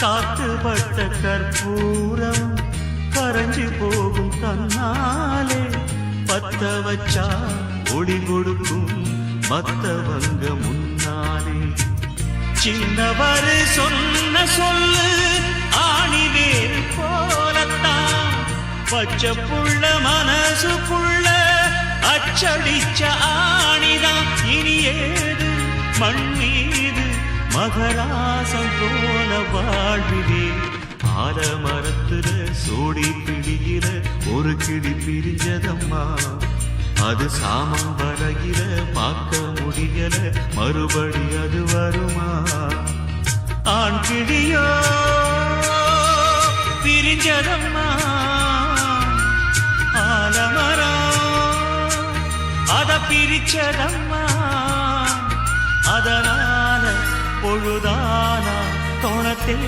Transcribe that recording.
காத்துப்பட்ட கற்பூரம் கரைஞ்சு போகும் தன்னாலே பத்த வச்சா ஒளி கொடுக்கும் மத்தவங்க முன்னாலே. சின்னவர் சொன்ன சொல்லு ஆணிவேர் போலத்தான். பச்சை புள்ள மனசு புள்ள அச்சடிச்ச ஆணிதான். இனி ஏது? மண் மீது மகராசம் போல வாழ்விலே ஆலமரத்துல சோடி பிடிகிற ஒரு கிடி பிரிஞ்சதம்மா. அது சாமம் வரையில பார்க்க முடியல மறுபடி அது வருமா? ஆண் கிடியோ பிரிஞ்சதம்மா. ஆலமரம் அத பிரிச்சதம்மா. பொழுதானா? தோணத்தே